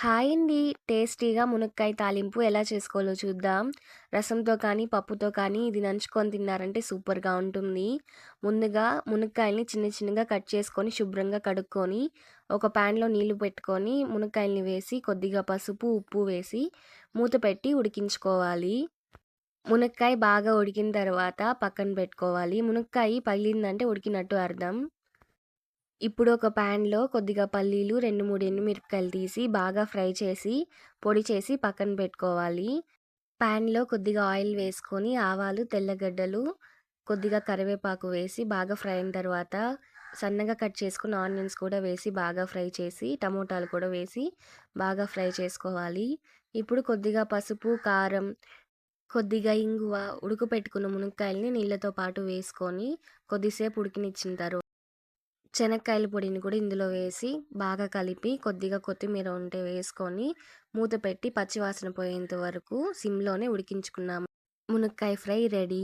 Hi అండి. టేస్టీగా మునక్కాయ తాలింపు ఎలా చేసుకోవాలో చూద్దాం. రసంతో కానీ, పప్పుతో కానీ ఇది నంచుకొని తిన్నారంటే సూపర్‌గా ఉంటుంది. ముందుగా మునక్కాయల్ని చిన్న చిన్నగా కట్ చేసుకొని, శుభ్రంగా కడుక్కొని, ఒక ప్యాన్‌లో నీళ్ళు పెట్టుకొని, మునక్కాయల్ని వేసి, కొద్దిగా పసుపు, ఉప్పు వేసి, మూత పెట్టి ఉడికించుకోవాలి. మునక్కాయ బాగా ఉడికిన తర్వాత పక్కన పెట్టుకోవాలి. మునక్కాయ పగిలిందంటే ఉడికినట్టు అర్థం. ఇప్పుడు ఒక ప్యాన్‌లో కొద్దిగా పల్లీలు, 2, 3 ఎండుమిరపకాయలు తీసి బాగా ఫ్రై చేసి, పొడి చేసి పక్కన పెట్టుకోవాలి. ప్యాన్‌లో కొద్దిగా ఆయిల్ వేసుకొని, ఆవాలు, తెల్లగడ్డలు, కొద్దిగా కరివేపాకు వేసి బాగా ఫ్రై అయిన తర్వాత, సన్నగా కట్ చేసుకున్న ఆనియన్స్ కూడా వేసి బాగా ఫ్రై చేసి, టమోటాలు కూడా వేసి బాగా ఫ్రై చేసుకోవాలి. ఇప్పుడు కొద్దిగా పసుపు, కారం, కొద్దిగా ఇంగువ, ఉడకపెట్టుకున్న మునక్కాయల్ని నీళ్ళతో పాటు వేసుకొని, కొద్దిసేపు ఉడికినిచ్చిన తర్వాత శనక్కాయల పొడిని కూడా ఇందులో వేసి, బాగా కలిపి, కొద్దిగా కొత్తిమీర ఉంటే వేసుకొని, మూత పెట్టి పచ్చివాసన పోయేంత వరకు సిమ్‌లోనే ఉడికించుకున్నాము. మునక్కాయ ఫ్రై రెడీ.